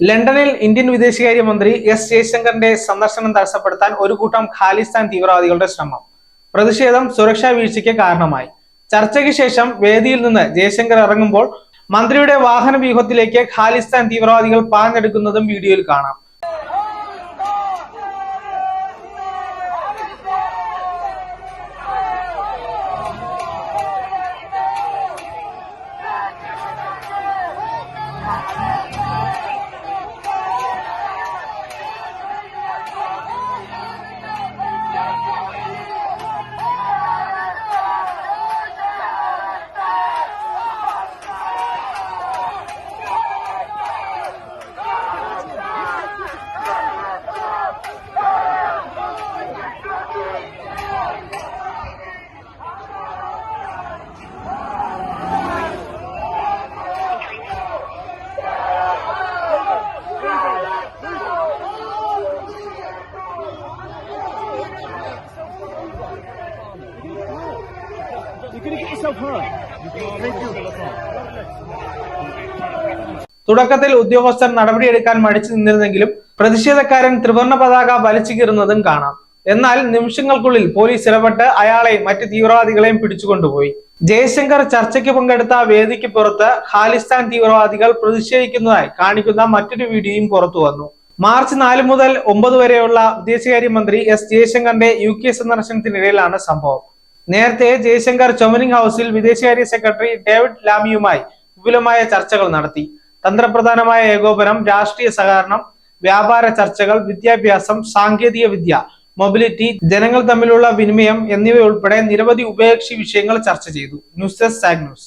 ലണ്ടനിൽ ഇന്ത്യൻ വിദേശകാര്യമന്ത്രി എസ് ജയശങ്കറിന്റെ സന്ദർശനം തടസ്സപ്പെടുത്താൻ ഒരു കൂട്ടം ഖാലിസ്ഥാൻ തീവ്രവാദികളുടെ ശ്രമം. പ്രതിഷേധം സുരക്ഷാ വീഴ്ചയ്ക്ക് കാരണമായി. ചർച്ചയ്ക്ക് ശേഷം വേദിയിൽ നിന്ന് ജയശങ്കർ ഇറങ്ങുമ്പോൾ മന്ത്രിയുടെ വാഹന വ്യൂഹത്തിലേക്ക് ഖാലിസ്ഥാൻ തീവ്രവാദികൾ പാഞ്ഞെടുക്കുന്നതും വീഡിയോയിൽ കാണാം. തുടക്കത്തിൽ ഉദ്യോഗസ്ഥർ നടപടിയെടുക്കാൻ മടിച്ചു നിന്നിരുന്നെങ്കിലും പ്രതിഷേധക്കാരൻ ത്രിവർണ പതാക വലിച്ചു കീറുന്നതും കാണാം. എന്നാൽ നിമിഷങ്ങൾക്കുള്ളിൽ പോലീസ് ഇടപെട്ട് അയാളെയും മറ്റ് തീവ്രവാദികളെയും പിടിച്ചുകൊണ്ടുപോയി. ജയശങ്കർ ചർച്ചയ്ക്ക് പങ്കെടുത്ത വേദിക്ക് പുറത്ത് ഖാലിസ്ഥാൻ തീവ്രവാദികൾ പ്രതിഷേധിക്കുന്നതായി കാണിക്കുന്ന മറ്റൊരു വീഡിയോയും പുറത്തു വന്നു. മാർച്ച് നാല് മുതൽ ഒമ്പത് വരെയുള്ള വിദേശകാര്യമന്ത്രി എസ് ജയശങ്കറിന്റെ യു കെ സന്ദർശനത്തിനിടയിലാണ് സംഭവം. നേരത്തെ ജയശങ്കർ ചൊമനിങ് ഹൌസിൽ വിദേശകാര്യ സെക്രട്ടറി ഡേവിഡ് ലാമിയുമായി വിപുലമായ ചർച്ചകൾ നടത്തി. തന്ത്രപ്രധാനമായ ഏകോപനം രാഷ്ട്രീയ സഹകരണം വ്യാപാര ചർച്ചകൾ വിദ്യാഭ്യാസം സാങ്കേതിക വിദ്യ മൊബിലിറ്റി ജനങ്ങൾ തമ്മിലുള്ള വിനിമയം എന്നിവയുൾപ്പെടെ നിരവധി ഉഭയകക്ഷി വിഷയങ്ങൾ ചർച്ച ചെയ്തു. News desk news.